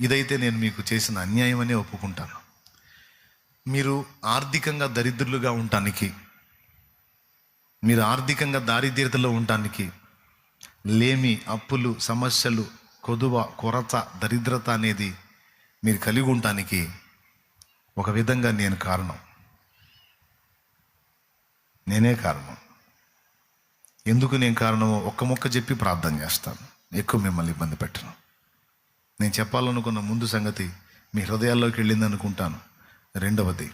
ఇదైతే నేను మీకు చేసిన అన్యాయం అనే ఒప్పుకుంటాను. మీరు ఆర్థికంగా దరిద్రులుగా ఉండటానికి మీరు ఆర్థికంగా దారిద్రతలో ఉండటానికి లేమి అప్పులు సమస్యలు కొదువ కొరత దరిద్రత అనేది మీరు కలిగి ఉండటానికి ఒక విధంగా నేను కారణం. నేనే కారణం. ఎందుకు నేను కారణమో ఒక్క మొక్క చెప్పి ప్రార్థన చేస్తాను. ఎక్కువ మిమ్మల్ని ఇబ్బంది పెట్టను. నేను చెప్పాలనుకున్న ముందు సంగతి మీ హృదయాల్లోకి వెళ్ళింది అనుకుంటాను రెండవది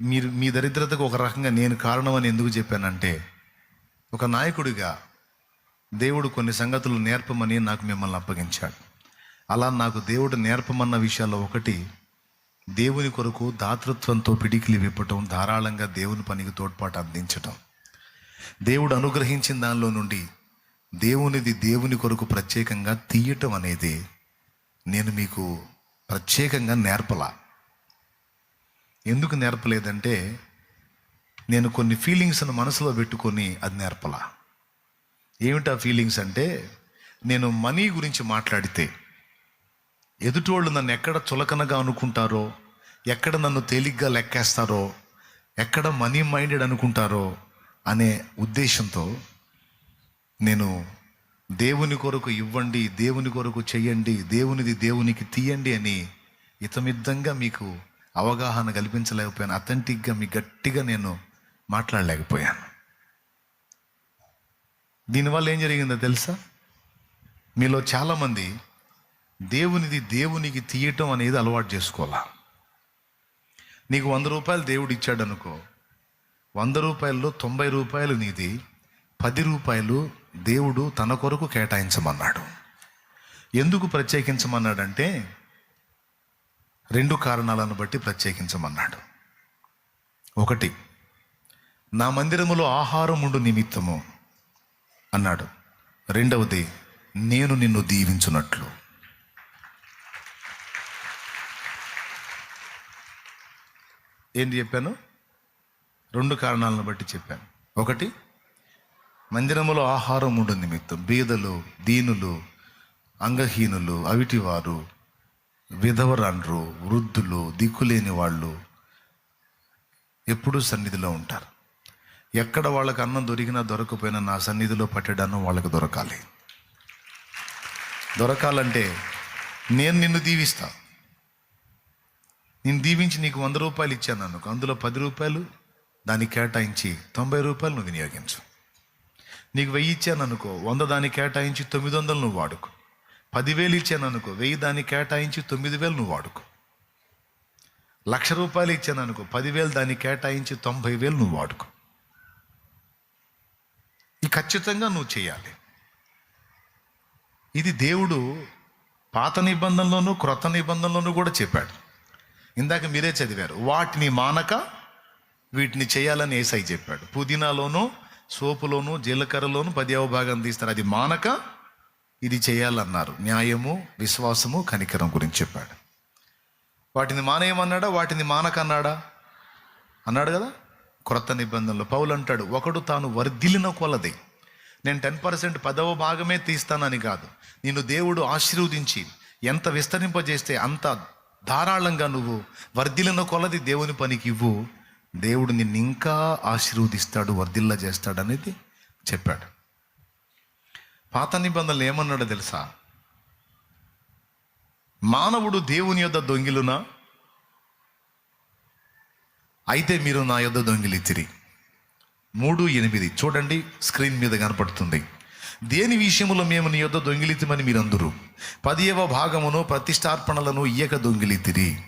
మీరు మీ దరిద్రతకు ఒక రకంగా నేను కారణం అని ఎందుకు చెప్పానంటే ఒక నాయకుడిగా దేవుడు కొన్ని సంగతులు నేర్పమని నాకు మిమ్మల్ని అప్పగించాడు. అలా నాకు దేవుడు నేర్పమన్న విషయాల్లో ఒకటి దేవుని కొరకు దాతృత్వంతో పిడికిలి విప్పటం ధారాళంగా దేవుని పనికి తోడ్పాటు అందించటం. దేవుడు అనుగ్రహించిన దానిలో నుండి దేవునిది దేవుని కొరకు ప్రత్యేకంగా తీయటం అనేది నేను మీకు ప్రత్యేకంగా నేర్పలా. ఎందుకు నేర్పలేదంటే నేను కొన్ని ఫీలింగ్స్ను మనసులో పెట్టుకొని అది నేర్పలా. ఏమిటా ఫీలింగ్స్ అంటే నేను మనీ గురించి మాట్లాడితే ఎదుటోళ్ళు నన్ను ఎక్కడ చులకనగా అనుకుంటారో ఎక్కడ నన్ను తేలిగ్గా లెక్కేస్తారో ఎక్కడ మనీ మైండెడ్ అనుకుంటారో అనే ఉద్దేశంతో నేను దేవుని కొరకు ఇవ్వండి దేవుని కొరకు చెయ్యండి దేవునిది దేవునికి తీయండి అని ఇతమిద్దంగా మీకు అవగాహన కల్పించలేకపోయాను. అథెంటిక్గా మీ గట్టిగా నేను మాట్లాడలేకపోయాను. దీనివల్ల ఏం జరిగిందో తెలుసా? మీలో చాలామంది దేవునిది దేవునికి తీయటం అనేది అలవాటు చేసుకోవాలా? నీకు వంద రూపాయలు దేవుడు ఇచ్చాడు అనుకో వంద రూపాయల్లో తొంభై రూపాయలు నీది పది రూపాయలు దేవుడు తన కొరకు కేటాయించమన్నాడు. ఎందుకు ప్రత్యేకించమన్నాడంటే రెండు కారణాలను బట్టి ప్రత్యేకించమన్నాడు. ఒకటి నా మందిరములో ఆహారం ఉండు నిమిత్తము అన్నాడు. రెండవది నేను నిన్ను దీవించున్నట్లు ఏంటి చెప్పాను? రెండు కారణాలను బట్టి చెప్పాను. ఒకటి మందిరములో ఆహారం ఉండు నిమిత్తం. బీదలు దీనులు అంగహీనులు అవిటివారు విధవరాండ్రు వృద్ధులు దిక్కులేని వాళ్ళు ఎప్పుడూ సన్నిధిలో ఉంటారు. ఎక్కడ వాళ్ళకి అన్నం దొరికినా దొరకపోయినా నా సన్నిధిలో పట్టడాన్ని వాళ్ళకి దొరకాలి. దొరకాలంటే నేను నిన్ను దీవిస్తా. నేను దీవించి నీకు వంద రూపాయలు ఇచ్చాను అనుకో అందులో పది రూపాయలు దానికి కేటాయించి తొంభై రూపాయలు నువ్వు వినియోగించు. నీకు వెయ్యి ఇచ్చాను అనుకో వంద దాన్ని కేటాయించి తొమ్మిది వందలు నువ్వు వాడుకో. పదివేలు ఇచ్చాను అనుకో వెయ్యి దాన్ని కేటాయించి తొమ్మిది వేలు నువ్వు వాడుకో. లక్ష రూపాయలు ఇచ్చాను అనుకో పదివేలు దాన్ని కేటాయించి తొంభై వేలు నువ్వు వాడుకో. ఇది ఖచ్చితంగా నువ్వు చేయాలి. ఇది దేవుడు పాత నిబంధనలోనూ క్రొత్త నిబంధనలోనూ కూడా చెప్పాడు. ఇందాక మీరే చదివారు వాటిని మానక వీటిని చేయాలని ఏసై చెప్పాడు. పుదీనాలోనూ సోపులోను జీలకర్రలోను పదివ భాగం తీస్తారు. అది మానక ఇది చేయాలన్నారు. న్యాయము విశ్వాసము కనికరం గురించి చెప్పాడు. వాటిని మానేయమన్నాడా? వాటిని మానక అన్నాడా? అన్నాడు కదా? క్రొత్త నిబంధనలు. పౌలు అంటాడు ఒకడు తాను వర్ధిల్లిన కొలది. నేను టెన్ పర్సెంట్ పదవ భాగమే తీస్తానని కాదు. నిన్ను దేవుడు ఆశీర్వదించి ఎంత విస్తరింపజేస్తే అంత ధారాళంగా నువ్వు వర్ధిలిన కొలది దేవుని పనికి ఇవ్వు. దేవుడు నిన్ను ఇంకా ఆశీర్వదిస్తాడు వర్ధిల్లా చేస్తాడు అనేది చెప్పాడు. పాత నిబంధనలు ఏమన్నాడో తెలుసా? మానవుడు దేవుని యొద్ద దొంగిలునా? అయితే మీరు నా యొద్ద దొంగిలితిరి. మూడు ఎనిమిది. చూడండి స్క్రీన్ మీద కనపడుతుంది. దేని విషయములో మేము నీ యొద్ద దొంగిలితమని మీరందరూ? పదియవ భాగమును ప్రతిష్టార్పణలను ఇయ్యక దొంగిలితిరి. తిరి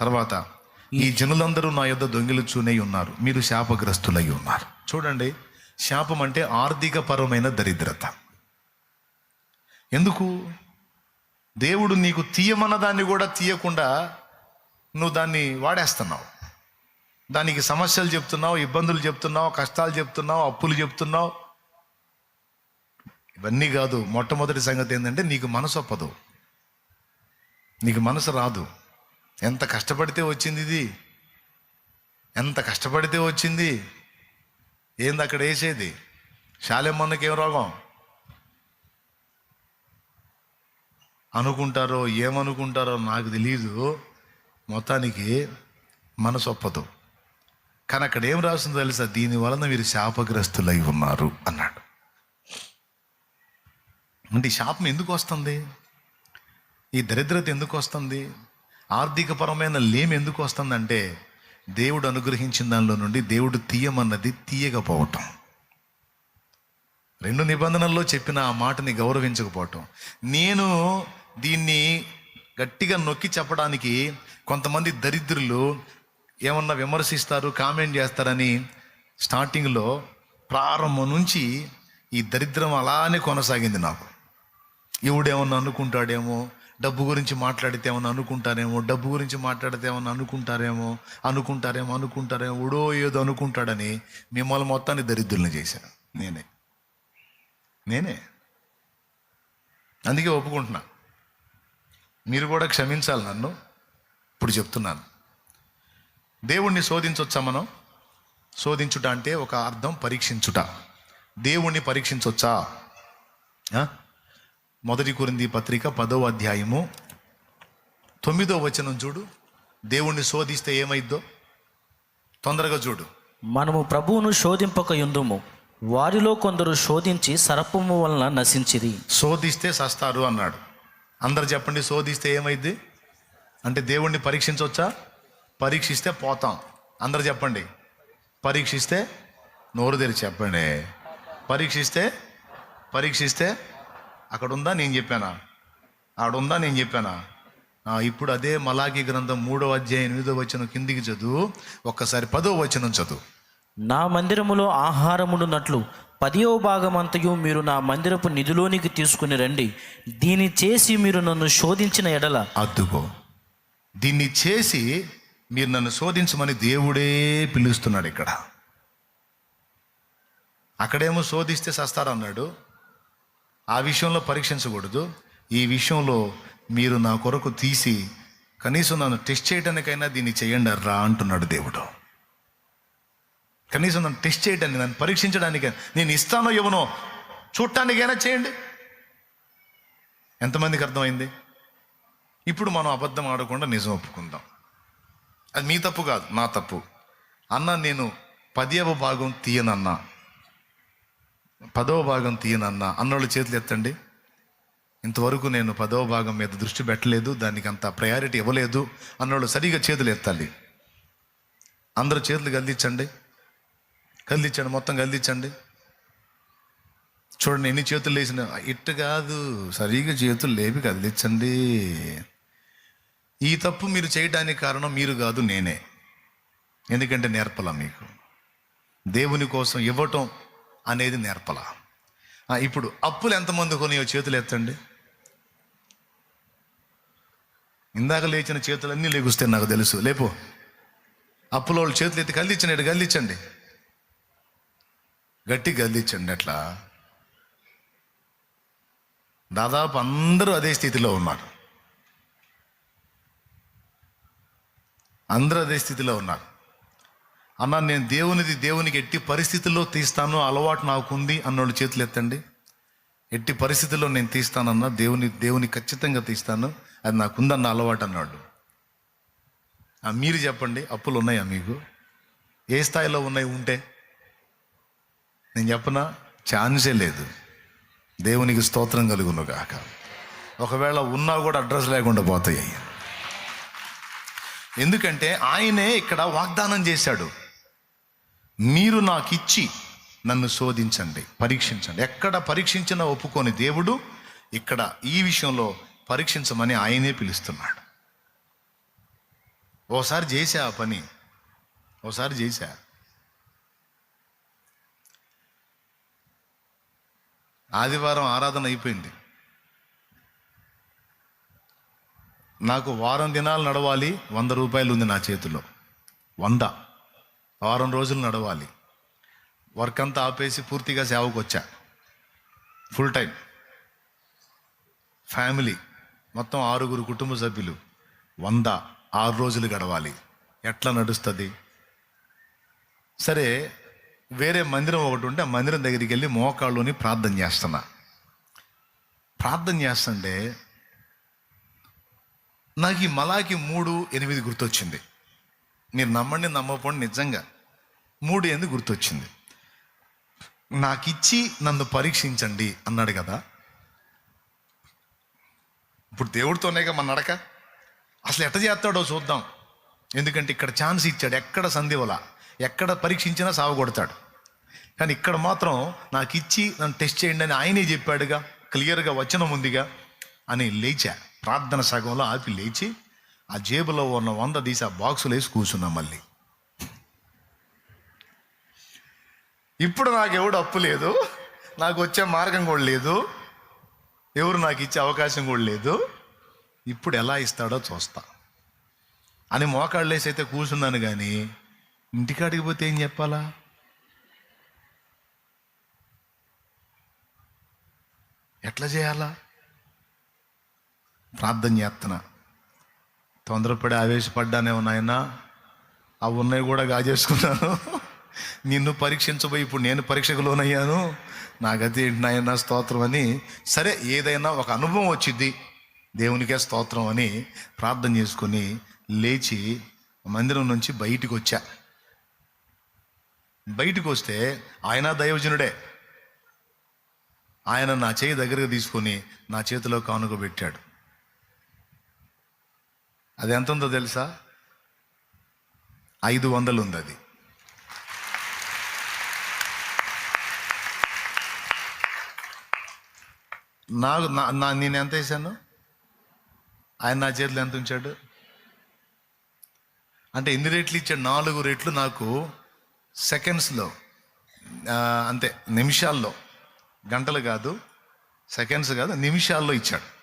తర్వాత ఈ జనులందరూ నా యొద్ దొంగిలుచూనే ఉన్నారు. మీరు శాపగ్రస్తులై ఉన్నారు. చూడండి శాపం అంటే ఆర్థికపరమైన దరిద్రత. ఎందుకు? దేవుడు నీకు తీయమన్న దాన్ని కూడా తీయకుండా నువ్వు దాన్ని వాడేస్తున్నావు. దానికి సమస్యలు చెప్తున్నావు ఇబ్బందులు చెప్తున్నావు కష్టాలు చెప్తున్నావు అప్పులు చెప్తున్నావు. ఇవన్నీ కాదు. మొట్టమొదటి సంగతి ఏంటంటే నీకు మనసు ఒప్పదు నీకు మనసు రాదు. ఎంత కష్టపడితే వచ్చింది ఇది? ఎంత కష్టపడితే వచ్చింది? ఏంది అక్కడ వేసేది? శాలెమ్మన్నకి ఏం రోగం? అనుకుంటారో ఏమనుకుంటారో నాకు తెలియదు మొత్తానికి మనసు ఒప్పదు. కానీ అక్కడ ఏం రాస్తుందో తెలుసా? దీని వలన మీరు శాపగ్రస్తులై ఉన్నారు అన్నాడు. అంటే ఈ శాపం ఎందుకు వస్తుంది? ఈ దరిద్రత ఎందుకు వస్తుంది? ఆర్థికపరమైన లేమి ఎందుకు వస్తుందంటే దేవుడు అనుగ్రహించిన దానిలో నుండి దేవుడు తీయమన్నది తీయకపోవటం. రెండు నిబంధనల్లో చెప్పిన ఆ మాటని గౌరవించకపోవటం. నేను దీన్ని గట్టిగా నొక్కి చెప్పడానికి కొంతమంది దరిద్రులు ఏమన్నా విమర్శిస్తారు కామెంట్ చేస్తారని స్టార్టింగ్లో ప్రారంభం నుంచి ఈ దరిద్రం అలానే కొనసాగింది నాకు. ఎవడేమన్నా అనుకుంటాడేమో డబ్బు గురించి మాట్లాడితే ఏమని అనుకుంటారేమో డబ్బు గురించి మాట్లాడితే ఏమన్నా అనుకుంటారేమో అనుకుంటారేమో అనుకుంటారేమో ఓడో ఏదో అనుకుంటాడని మిమ్మల్ని మొత్తాన్ని దరిద్రులను చేశాను నేనే. నేనే. అందుకే ఒప్పుకుంటున్నా. మీరు కూడా క్షమించాలి నన్ను. ఇప్పుడు చెప్తున్నాను. దేవుణ్ణి శోధించవచ్చా మనం? శోధించుట అంటే ఒక అర్థం పరీక్షించుట. దేవుణ్ణి పరీక్షించవచ్చా మొదటి కొరింది పత్రిక పదో అధ్యాయము. తొమ్మిదో వచనం చూడు. దేవుణ్ణి శోధిస్తే ఏమైద్దో? తొందరగా చూడు. మనము ప్రభువును శోధింపక యుందుము. వారిలో కొందరు శోధించి సర్పము వలన నశించిరి. శోధిస్తే సస్తారు అన్నాడు. అందరు చెప్పండి శోధిస్తే ఏమైద్ది? అంటే దేవుణ్ణి పరీక్షించవచ్చా పరీక్షిస్తే పోతాం. అందరు చెప్పండి. పరీక్షిస్తే నోరు తెరిచి చెప్పండి. పరీక్షిస్తే పరీక్షిస్తే అక్కడ ఉందా నేను చెప్పానా? ఆడుందా? నేను చెప్పానా? ఇప్పుడు అదే మలాకి గ్రంథం మూడో అధ్యాయం ఎనిమిదో వచనం కిందికి చదువు. ఒక్కసారి పదో వచనం చదువు. నా మందిరములో ఆహారముడునట్లు పదియో భాగమంతయు మీరు నా మందిరపు నిధిలోనికి తీసుకుని రండి. దీని చేసి మీరు నన్ను శోధించిన ఎడల అద్దుకో. దీన్ని చేసి మీరు నన్ను శోధించమని దేవుడే పిలుస్తున్నాడు ఇక్కడ. అక్కడేమో శోధిస్తే సస్తారన్నాడు. ఆ విషయంలో పరీక్షించకూడదు. ఈ విషయంలో మీరు నా కొరకు తీసి కనీసం నన్ను టెస్ట్ చేయడానికైనా దీన్ని చేయండి రా అంటున్నాడు దేవుడు. కనీసం నన్ను టెస్ట్ చేయడానికి నన్ను పరీక్షించడానికి నేను ఇస్తానో ఇవ్వనో చూడటానికైనా చేయండి. ఎంతమందికి అర్థమైంది? ఇప్పుడు మనం అబద్ధం ఆడకుండా నిజం ఒప్పుకుందాం. అది మీ తప్పు కాదు నా తప్పు. అన్న నేను పదేవ భాగం తీయనన్నా పదవ భాగం తీయనన్నా. అన్నోళ్ళ చేతులు ఎత్తండి. ఇంతవరకు నేను పదవ భాగం మీద దృష్టి పెట్టలేదు. దానికి అంత ప్రయారిటీ ఇవ్వలేదు. అన్నోళ్ళు సరిగా చేతులు ఎత్తాలి. అందరూ చేతులు గల్దించండి కదిలించండి మొత్తం కదిలించండి చూడండి ఎన్ని చేతులు లేచిన. ఇట్టు కాదు. సరిగా చేతులు లేపి కదిలించండి ఈ తప్పు మీరు చేయడానికి కారణం మీరు కాదు నేనే. ఎందుకంటే నేర్పల మీకు. దేవుని కోసం ఇవ్వటం అనేది నేర్పల. ఇప్పుడు అప్పులు ఎంతమంది కొనియో చేతులు ఎత్తండి. ఇందాక లేచిన చేతులన్నీ లేగుస్తాయి నాకు తెలుసు. లేపు. అప్పులో వాళ్ళు చేతులు ఎత్తి కదిలించండి కదిలించండి గట్టి కదిలించండి అట్లా. దాదాపు అందరూ అదే స్థితిలో ఉన్నారు. అందరూ అదే స్థితిలో ఉన్నారు. అన్న నేను దేవునిది దేవునికి ఎట్టి పరిస్థితుల్లో తీస్తాను అలవాటు నాకుంది అన్నోళ్ళు చేతులు ఎత్తండి. ఎట్టి పరిస్థితుల్లో నేను తీస్తానన్నా దేవుని దేవుని ఖచ్చితంగా తీస్తాను. అది నాకుందన్న అలవాటు అన్నాడు మీరు చెప్పండి అప్పులు ఉన్నాయా మీకు? ఏ స్థాయిలో ఉన్నాయి ఉంటే? నేను చెప్పనా? ఛాన్సే లేదు. దేవునికి స్తోత్రం కలుగును కాక ఒకవేళ ఉన్నా కూడా అడ్రస్ లేకుండా పోతాయి. ఎందుకంటే ఆయనే ఇక్కడ వాగ్దానం చేశాడు. మీరు నాకు ఇచ్చి నన్ను శోధించండి పరీక్షించండి. ఎక్కడ పరీక్షించినా ఒప్పుకొని దేవుడు ఇక్కడ ఈ విషయంలో పరీక్షించమని ఆయనే పిలుస్తున్నాడు. ఓసారి చేశా ఆ పని. ఓసారి చేశా. ఆదివారం ఆరాధన అయిపోయింది. నాకు వారం దినాలు నడవాలి వంద రూపాయలు ఉంది నా చేతిలో. వంద. వారం రోజులు నడవాలి. వర్క్ అంతా ఆపేసి పూర్తిగా సేవకు వచ్చా ఫుల్ టైం. ఫ్యామిలీ మొత్తం ఆరుగురు కుటుంబ సభ్యులు వంద ఆరు రోజులు గడవాలి. ఎట్లా నడుస్తుంది? సరే వేరే మందిరం ఒకటి ఉంటే ఆ మందిరం దగ్గరికి వెళ్ళి మోకాళ్ళుని ప్రార్థన చేస్తున్నా. ప్రార్థన చేస్తుంటే నాకు ఈ మలాకి మూడు ఎనిమిది గుర్తొచ్చింది. మీరు నమ్మండి నమ్మకపోండి నిజంగా మూడు ఏంది గుర్తొచ్చింది. నాకు ఇచ్చి నన్ను పరీక్షించండి అన్నాడు కదా. ఇప్పుడు దేవుడితోనేగా మన నడక. అసలు ఎట్ట చేస్తాడో చూద్దాం. ఎందుకంటే ఇక్కడ ఛాన్స్ ఇచ్చాడు ఎక్కడ సందేవల ఎక్కడ పరీక్షించినా సావగొడతాడు కానీ ఇక్కడ మాత్రం నాకు ఇచ్చి నన్ను టెస్ట్ చేయండి అని ఆయనే చెప్పాడుగా క్లియర్గా వచనం ఉందిగా అని లేచా. ప్రార్థన సగంలో ఆపి లేచి ఆ జేబులో ఉన్న వంద తీసి ఆ బాక్సులు వేసి కూర్చున్నాం మళ్ళీ. ఇప్పుడు నాకు ఎవడు అప్పు లేదు నాకు వచ్చే మార్గం కూడా లేదు ఎవరు నాకు ఇచ్చే అవకాశం కూడా లేదు ఇప్పుడు ఎలా ఇస్తాడో చూస్తా. అని మోకాళ్ళేసి అయితే కూర్చున్నాను కానీ ఇంటికాడికి పోతే ఏం చెప్పాలా? ఎట్లా చేయాలా? ప్రార్థన చేస్తున్నా. తొందరపడి ఆవేశపడ్డానేమో ఉన్నాయన్న అవి ఉన్నాయి కూడా గాజేసుకున్నాను. నిన్ను పరీక్షించబోయి ఇప్పుడు నేను పరీక్షకు లోనయ్యాను. నా గతి నాయన స్తోత్రం అని. సరే ఏదైనా ఒక అనుభవం వచ్చింది దేవునికే స్తోత్రం అని ప్రార్థన చేసుకొని లేచి మందిరం నుంచి బయటికి వచ్చా. బయటకు వస్తే ఆయన దైవజనుడే. ఆయన నా చేయి దగ్గరకు తీసుకొని నా చేతిలో కానుక పెట్టాడు. అది ఎంత ఉందో తెలుసా? ఐదు వందలు ఉంది అది నాకు నా నా- నేను ఎంత వేసాను? ఆయన నా చేతిలో ఎంత ఉంచాడు? అంటే ఎన్ని రేట్లు ఇచ్చాడు? నాలుగు రెట్లు నాకు సెకండ్స్లో అంతే నిమిషాల్లో. గంటలు కాదు సెకండ్స్ కాదు నిమిషాల్లో ఇచ్చాడు.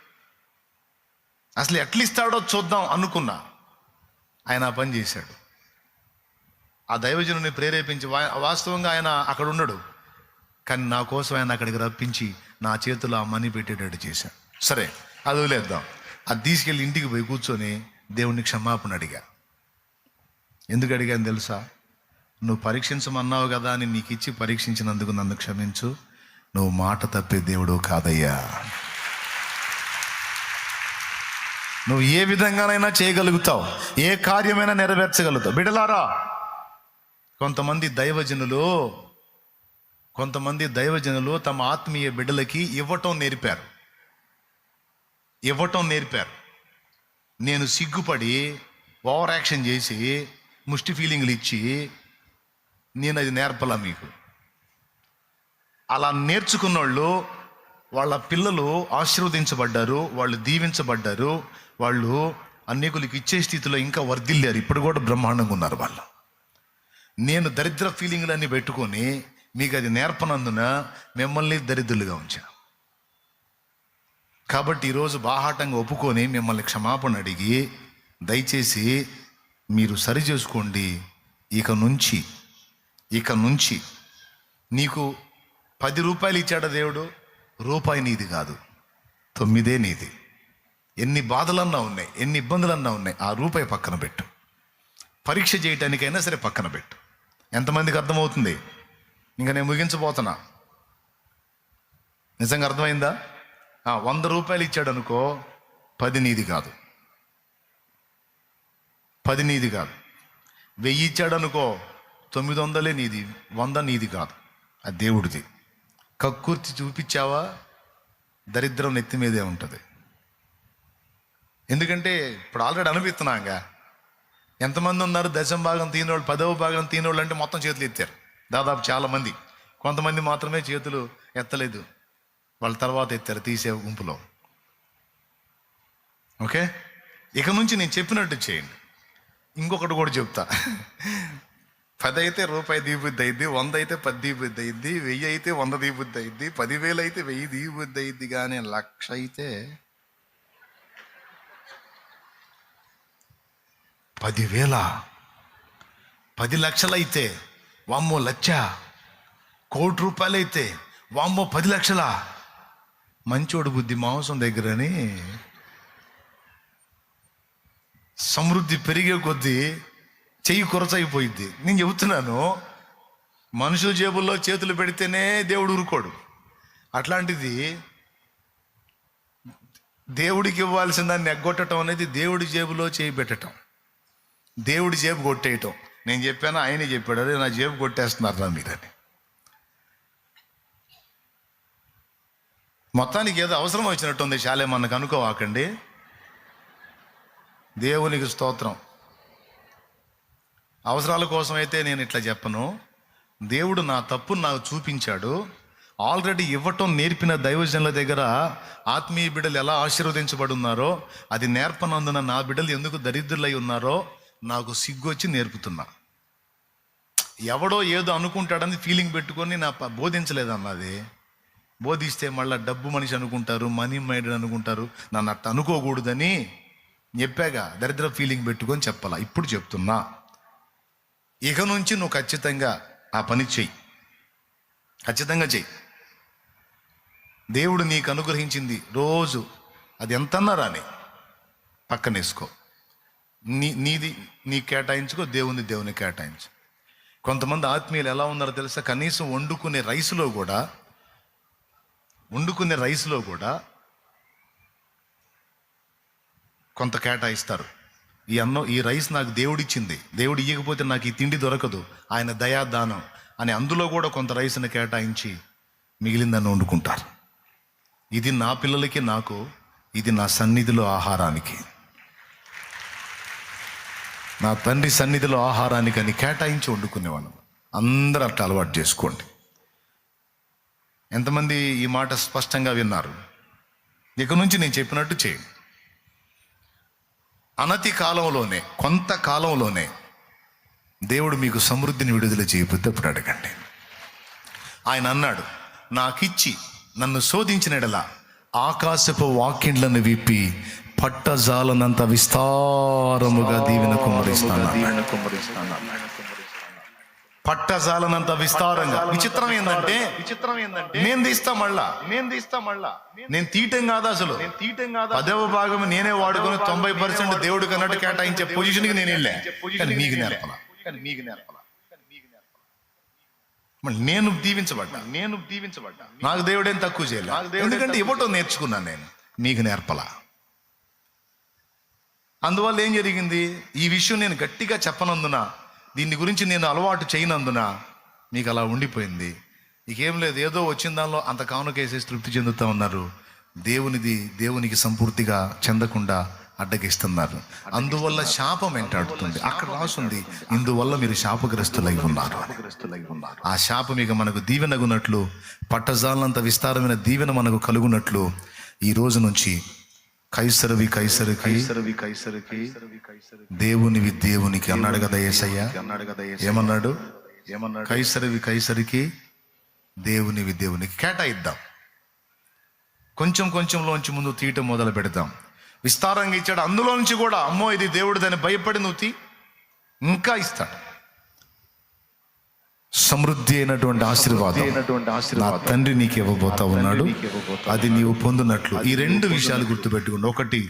అసలు ఎట్లా ఇస్తాడో చూద్దాం అనుకున్నా. ఆయన ఆ పని చేశాడు. ఆ దైవజనుని ప్రేరేపించి వా- వాస్తవంగా ఆయన అక్కడ ఉండడు. కానీ నా కోసం ఆయన అక్కడికి రప్పించి నా చేతిలో ఆ మనీ పెట్టేటట్టు చేశాడు. సరే అది వదిలేద్దాం. అది తీసుకెళ్ళి ఇంటికి పోయి కూర్చొని దేవుణ్ణి క్షమాపణ అడిగా. ఎందుకు అడిగాను తెలుసా? నువ్వు పరీక్షించమన్నావు కదా అని నీకు ఇచ్చి పరీక్షించినందుకు నన్ను క్షమించు. నువ్వు మాట తప్పే దేవుడు కాదయ్యా. నువ్వు ఏ విధంగానైనా చేయగలుగుతావు ఏ కార్యమైనా నెరవేర్చగలుగుతావు. బిడలారా కొంతమంది దైవజనులు కొంతమంది దైవజనులు తమ ఆత్మీయ బిడ్డలకి ఇవ్వటం నేర్పారు. ఇవ్వటం నేర్పారు. నేను సిగ్గుపడి ఓవర్ యాక్షన్ చేసి ముష్టి ఫీలింగ్లు ఇచ్చి నేను అది నేర్పలా మీకు? అలా నేర్చుకున్నోళ్ళు వాళ్ళ పిల్లలు ఆశీర్వదించబడ్డారు వాళ్ళు దీవించబడ్డారు వాళ్ళు అనేకులకు ఇచ్చే స్థితిలో ఇంకా వర్ధిల్లారు. ఇప్పుడు కూడా బ్రహ్మాండంగా ఉన్నారు వాళ్ళు. నేను దరిద్ర ఫీలింగ్లన్నీ పెట్టుకొని మీకు అది నేర్పనందున మిమ్మల్ని దరిద్రులుగా ఉంచాను. కాబట్టి ఈరోజు బాహాటంగా ఒప్పుకొని మిమ్మల్ని క్షమాపణ అడిగి దయచేసి మీరు సరి చేసుకోండి. ఇక నుంచి ఇక నుంచి నీకు పది రూపాయలు ఇచ్చాడా దేవుడు? రూపాయి నీది కాదు. తొమ్మిదే నీది ఎన్ని బాధలన్నా ఉన్నాయి ఎన్ని ఇబ్బందులన్నా ఉన్నాయి ఆ రూపాయి పక్కన పెట్టు. పరీక్ష చేయటానికైనా సరే పక్కన పెట్టు. ఎంతమందికి అర్థమవుతుంది? ఇంకా నేను ముగించబోతున్నా. నిజంగా అర్థమైందా? ఆ, వంద రూపాయలు ఇచ్చాడు అనుకో పది నీది కాదు. పది నీది కాదు. వెయ్యి ఇచ్చాడు అనుకో తొమ్మిది వందలే నీది వంద నీది కాదు. అది దేవుడిది. కక్కుర్తి చూపించావా? దరిద్రం నెత్తి మీదే ఉంటుంది. ఎందుకంటే ఇప్పుడు ఆల్రెడీ అనిపిస్తున్నాగా ఎంతమంది ఉన్నారు? దశం భాగం తీనోళ్ళు పదవ భాగం తీనోళ్ళు అంటే మొత్తం చేతులు ఎత్తారు. దాదాపు చాలామంది. కొంతమంది మాత్రమే చేతులు ఎత్తలేదు. వాళ్ళ తర్వాత ఎత్తారు తీసే గుంపులో. ఓకే? ఇక నుంచి నేను చెప్పినట్టు చేయండి. ఇంకొకటి కూడా చెప్తా. పది అయితే రూపాయి దీబుద్ది అయింది వంద అయితే పది దీబుద్ది అయింది వెయ్యి అయితే వంద దీబుద్ది అయింది పదివేలు. అయితే వెయ్యి దీబుద్ది అయింది కానీ లక్ష అయితే పదివేల పది లక్షలైతే వామ్మో లక్ష కోటి రూపాయలైతే వామ్మో పది లక్షల. మంచోడు బుద్ధి మాంసం దగ్గరని సమృద్ధి పెరిగే కొద్దీ చెయ్యి కొరచైపోయింది నేను చెబుతున్నాను మనుషుల జేబుల్లో చేతులు పెడితేనే దేవుడు ఊరుకోడు. అట్లాంటిది దేవుడికి ఇవ్వాల్సిన దాన్ని ఎగ్గొట్టడం అనేది దేవుడి జేబులో చేయి పెట్టడం దేవుడి జేబు కొట్టేయటం. నేను చెప్పాను ఆయనే చెప్పాడు అదే నా జేబు కొట్టేస్తున్నారు నా మీరని మొత్తానికి ఏదో అవసరం వచ్చినట్టుంది శాలే మనకు అనుకోవాకండి. దేవునికి స్తోత్రం. అవసరాల కోసం అయితే నేను ఇట్లా చెప్పను. దేవుడు నా తప్పును నాకు చూపించాడు. ఆల్రెడీ ఇవ్వటం నేర్పిన దైవజనుల దగ్గర ఆత్మీయ బిడ్డలు ఎలా ఆశీర్వదించబడి ఉన్నారో అది నేర్పనందున నా బిడ్డలు ఎందుకు దరిద్రులై ఉన్నారో నాకు సిగ్గొచ్చి నేర్పుతున్నా. ఎవడో ఏదో అనుకుంటాడని ఫీలింగ్ పెట్టుకొని నా ప- బోధించలేదన్నది బోధిస్తే మళ్ళీ డబ్బు మనిషి అనుకుంటారు మనీ మైండ్ అనుకుంటారు. నన్ను అట్ట అనుకోకూడదని చెప్పాగా. దరిద్ర ఫీలింగ్ పెట్టుకొని చెప్పాలా. ఇప్పుడు చెప్తున్నా. ఇక నుంచి నువ్వు ఖచ్చితంగా ఆ పని చెయ్యి. ఖచ్చితంగా చెయ్యి. దేవుడు నీకు అనుగ్రహించింది రోజు. అది ఎంతన్నా రాని. పక్కనేసుకో. నీ నీది నీ కేటాయించుకో దేవుని దేవుని కేటాయించు. కొంతమంది ఆత్మీయులు ఎలా ఉన్నారో తెలుసా? కనీసం వండుకునే రైస్లో కూడా వండుకునే రైస్లో కూడా కొంత కేటాయిస్తారు. ఈ అన్నం ఈ రైస్ నాకు దేవుడిచ్చింది. దేవుడు ఇవ్వకపోతే నాకు ఈ తిండి దొరకదు. ఆయన దయా దానం అని అందులో కూడా కొంత రైస్ని కేటాయించి మిగిలిందని వండుకుంటారు. ఇది నా పిల్లలకి నాకు ఇది నా సన్నిధిలో ఆహారానికి. నా తండ్రి సన్నిధిలో ఆహారానికి అని కేటాయించి వండుకునేవాళ్ళం. అందరూ అట్లా అలవాటు చేసుకోండి. ఎంతమంది ఈ మాట స్పష్టంగా విన్నారు? ఇక నుంచి నేను చెప్పినట్టు చేయండి. అనతి కాలంలోనే కొంత కాలంలోనే దేవుడు మీకు సమృద్ధిని విడుదల చేయబోతే అప్పుడు అడగండి. ఆయన అన్నాడు నాకిచ్చి నన్ను శోధించిన ఆకాశపు వాక్యండ్లను విప్పి పట్టజాలనంత విస్తారముగా దీవెన కుమ్మరిస్తాను పట్టజాలనంత విస్తారంగా. విచిత్రం ఏంటంటే విచిత్రం ఏంటంటే నేను తీస్తా మళ్ళా. నేను తీస్తా మళ్ళా. నేను తీయటం కాదు అసలు. నేను తీయటం కాదు పదవ భాగం నేనే వాడుకొని తొంభై పర్సెంట్ దేవుడికి అన్నట్టు కేటాయించే పొజిషన్కి నేను వెళ్ళా కానీ మీకు నేర్పలా కానీ మీకు నేర్పలా నేను దీవించబడ్డా. నేను దీవించబడ్డా. నాకు దేవుడేం తక్కువ చేయలేదు ఎందుకంటే ఇవ్వటం నేర్చుకున్నాను నేను. మీకు నేర్పలా. అందువల్ల ఏం జరిగింది? ఈ విషయం నేను గట్టిగా చెప్పనందున దీని గురించి నేను అలవాటు చేయనందున మీకు అలా ఉండిపోయింది. ఇకేం లేదు ఏదో వచ్చిన దానిలో అంత కానుకేసేసి తృప్తి చెందుతూ ఉన్నారు. దేవునిది దేవునికి సంపూర్తిగా చెందకుండా అడ్డగిస్తున్నారు. అందువల్ల శాపం వెంటాడుతుంది అక్కడ రాసుంది ఇందువల్ల మీరు శాపగ్రస్తులై ఉన్నారు. ఆ శాపం ఇక మనకు దీవెనగున్నట్లు పట్టజాలంత విస్తారమైన దీవెన మనకు కలుగునట్లు ఈ రోజు నుంచి కైసరవి కైసరికి కైసరికి దేవునివి దేవునికి అన్నాడు కదా ఏసయ్య. అన్నాడు కదా ఏమన్నాడు? ఏమన్నాడు? కైసరివి కైసరికి దేవునివి దేవునికి కేటాయిద్దాం. కొంచెం కొంచెంలోంచి ముందు తీయటం మొదలు పెడతాం. విస్తారంగా ఇచ్చాడు. అందులో నుంచి కూడా అమ్మో ఇది దేవుడు దాన్ని భయపడి నువ్వు తీ. ఇంకా ఇస్తాడు. సమృద్ధి అయినటువంటి ఆశీర్వాదం. నా తండ్రి నీకు ఇవ్వబోతా ఉన్నాడు. అది నీవు పొందినట్లు. ఈ రెండు విషయాలు గుర్తుపెట్టుకోండి. ఒకటి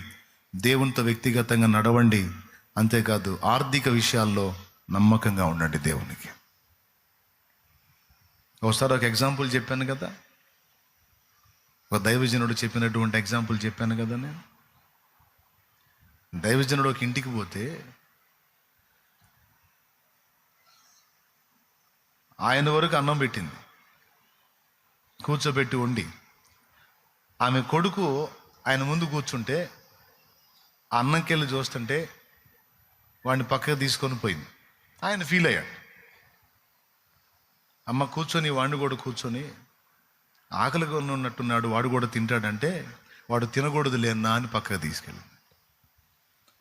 దేవునితో వ్యక్తిగతంగా నడవండి. అంతేకాదు ఆర్థిక విషయాల్లో నమ్మకంగా ఉండండి దేవునికి. ఒకసారి ఒక ఎగ్జాంపుల్ చెప్పాను కదా? ఒక దైవజనుడు చెప్పినటువంటి ఎగ్జాంపుల్ చెప్పాను కదా నేను? దైవజనుడు ఒక ఇంటికి పోతే ఆయన వరకు అన్నం పెట్టింది. కూర్చోబెట్టి వండి ఆమె కొడుకు ఆయన ముందు కూర్చుంటే ఆ అన్నంకెళ్ళి చూస్తుంటే వాడిని పక్కకు తీసుకొని పోయింది. ఆయన ఫీల్ అయ్యాడు. అమ్మ కూర్చొని వాడిని కూడా కూర్చొని ఆకలిగా ఉన్నట్టున్నాడు వాడు కూడా తింటాడంటే వాడు తినకూడదు లేనా అని పక్కకు తీసుకెళ్ళి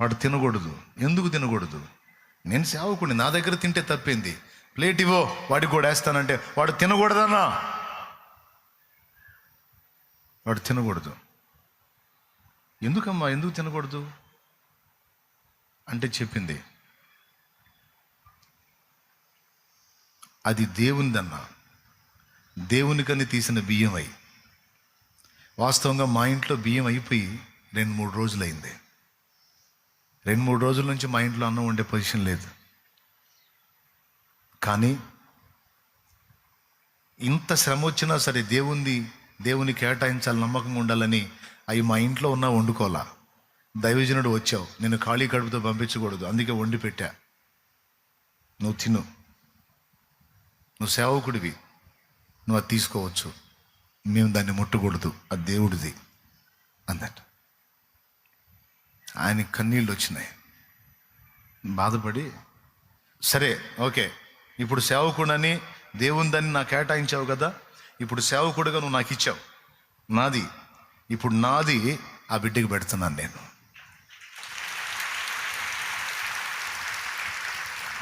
వాడు తినకూడదు. ఎందుకు తినకూడదు? నేను సేవకుని నా దగ్గర తింటే తప్పింది? ప్లేట్ ఇవో వాడికి కూడా వేస్తానంటే వాడు తినకూడదన్నా. వాడు తినకూడదు. ఎందుకమ్మా ఎందుకు తినకూడదు? అంటే చెప్పింది అది దేవునిదన్నా. దేవునికని తీసిన బియ్యం అయి వాస్తవంగా మా ఇంట్లో బియ్యం అయిపోయి రెండు మూడు రోజులైంది. రెండు మూడు రోజుల నుంచి మా ఇంట్లో అన్నం ఉండే పొజిషన్ లేదు. కానీ ఇంత శ్రమ వచ్చినా సరే దేవుంది దేవుని కేటాయించాలి నమ్మకంగా ఉండాలని అవి మా ఇంట్లో ఉన్నా వండుకోవాలా? దైవజనుడు వచ్చావు నేను ఖాళీ కడుపుతో పంపించకూడదు అందుకే వండి పెట్టా. నువ్వు తిను. నువ్వు సేవకుడివి. నువ్వు అది తీసుకోవచ్చు. మేము దాన్ని ముట్టకూడదు అది దేవుడిది అన్నట్టు. ఆయన కన్నీళ్ళు వచ్చినాయి. బాధపడి సరే ఓకే. ఇప్పుడు సేవకుడని దేవుని దాన్ని నాకు కేటాయించావు కదా ఇప్పుడు సేవకుడుగా నువ్వు నాకు ఇచ్చావు. నాది. ఇప్పుడు నాది ఆ బిడ్డకి పెడుతున్నాను నేను.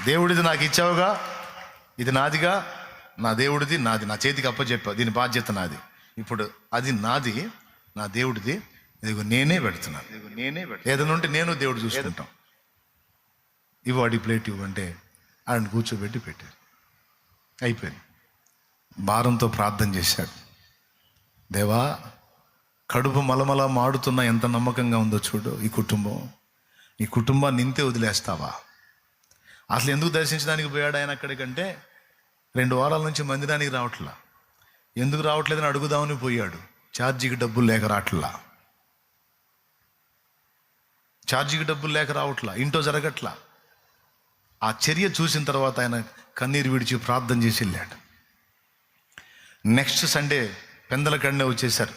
దేవుడిది నాకు ఇచ్చావుగా ఇది నాదిగా నా దేవుడిది నాది. నా చేతికి అప్పచెప్పావు దీని బాధ్యత నాది. ఇప్పుడు అది నాది నా దేవుడిది ఇదిగో నేనే పెడుతున్నాను. ఇదిగో నేనే ఏదైనా ఉంటే నేను దేవుడు చూసుకుంటాం. ఇవ్వు ప్లేట్ ఇవ్వంటే ఆయన కూర్చోబెట్టి పెట్టారు. అయిపోయింది. భారంతో ప్రార్థన చేశాడు దేవా కడుపు మలమల మాడుతున్న ఎంత నమ్మకంగా ఉందో చూడు ఈ కుటుంబం. ఈ కుటుంబాన్ని ఇంతే వదిలేస్తావా? అసలు ఎందుకు దర్శించడానికి పోయాడు ఆయన అక్కడికంటే రెండు వారాల నుంచి మందిరానికి రావట్లా. ఎందుకు రావట్లేదని అడుగుదామని పోయాడు. ఛార్జీకి డబ్బులు లేక రావట్లా ఛార్జీకి డబ్బులు లేక రావట్లా. ఇంట్లో జరగట్లా. ఆ చర్య చూసిన తర్వాత ఆయన కన్నీరు విడిచి ప్రార్థన చేసి వెళ్ళాడు. నెక్స్ట్ సండే పెందల కన్నే వచ్చేసారు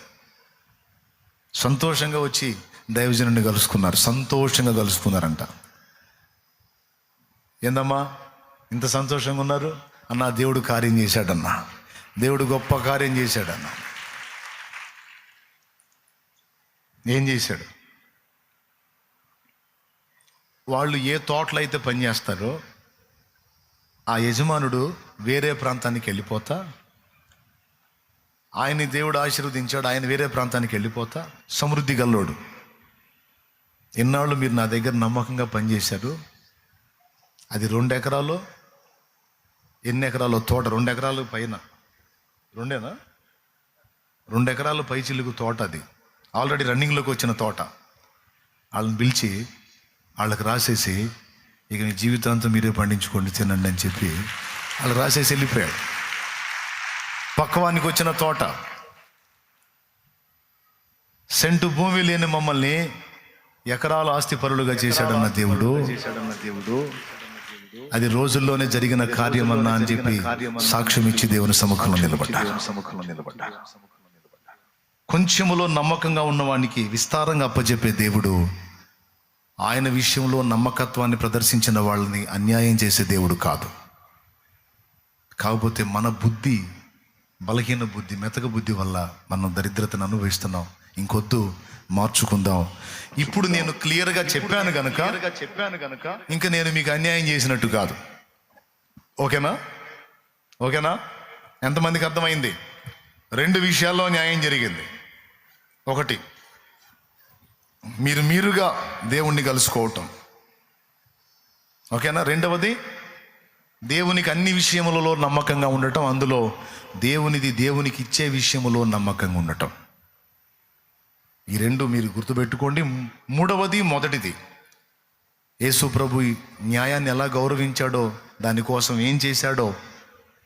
సంతోషంగా వచ్చి దైవజనుడిని కలుసుకున్నారు. సంతోషంగా కలుసుకున్నారంట. ఏందమ్మా ఇంత సంతోషంగా ఉన్నారు? అన్న దేవుడు కార్యం చేశాడన్నా. దేవుడు గొప్ప కార్యం చేశాడన్న. ఏం చేశాడు? వాళ్ళు ఏ తోటలో అయితే పనిచేస్తారో ఆ యజమానుడు వేరే ప్రాంతానికి వెళ్ళిపోతా. ఆయన్ని దేవుడు ఆశీర్వదించాడు ఆయన వేరే ప్రాంతానికి వెళ్ళిపోతా. సమృద్ధి గల్లోడు. ఎన్నాళ్ళు మీరు నా దగ్గర నమ్మకంగా పనిచేశారు? అది రెండు ఎకరాలు? ఎన్ని ఎకరాలు? తోట రెండు ఎకరాలు పైన. రెండేనా? రెండు ఎకరాలు పై తోట అది. ఆల్రెడీ రన్నింగ్లోకి వచ్చిన తోట. వాళ్ళని పిలిచి వాళ్ళకి రాసేసి ఇక మీ జీవితాంతం మీరే పండించుకోండి తినండి అని చెప్పి వాళ్ళు రాసేసి వెళ్ళిపోయాడు. పక్కవానికి వచ్చిన తోట. సెంటు భూమి లేని మమ్మల్ని ఎకరాల ఆస్తి పరులుగా చేశాడన్న దేవుడు దేవుడు. అది రోజుల్లోనే జరిగిన కార్యమన్నా అని చెప్పి సాక్ష్యం ఇచ్చి దేవుని సముఖంలో నిలబడ్డారు సముఖంలో నిలబడ్డారు కొంచెములో నమ్మకంగా ఉన్నవానికి విస్తారంగా అప్పచెప్పే దేవుడు ఆయన విషయంలో నమ్మకత్వాన్ని ప్రదర్శించిన వాళ్ళని అన్యాయం చేసే దేవుడు కాదు. కాకపోతే మన బుద్ధి బలహీన బుద్ధి మెతక బుద్ధి వల్ల మనం దరిద్రతను అనుభవిస్తున్నాం. ఇంకొద్దు మార్చుకుందాం. ఇప్పుడు నేను క్లియర్గా చెప్పాను గనక చెప్పాను గనక ఇంకా నేను మీకు అన్యాయం చేసినట్టు కాదు. ఓకేనా? ఓకేనా? ఎంతమందికి అర్థమైంది? రెండు విషయాల్లో న్యాయం జరిగింది. ఒకటి మీరు మీరుగా దేవుణ్ణి కలుసుకోవటం. ఓకేనా? రెండవది దేవునికి అన్ని విషయములలో నమ్మకంగా ఉండటం అందులో దేవునిది దేవునికి ఇచ్చే విషయములో నమ్మకంగా ఉండటం. ఈ రెండు మీరు గుర్తుపెట్టుకోండి. మూడవది మొదటిది యేసు ప్రభు ఈ న్యాయాన్ని ఎలా గౌరవించాడో దానికోసం ఏం చేశాడో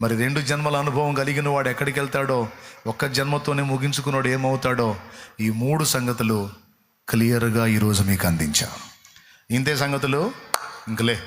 మరి రెండు జన్మల అనుభవం కలిగిన వాడు ఎక్కడికి వెళ్తాడో ఒక్క జన్మతోనే ముగించుకున్నాడు ఏమవుతాడో ఈ మూడు సంగతులు క్లియర్గా ఈరోజు మీకు అందించా. ఇంతే సంగతులు? ఇంకలే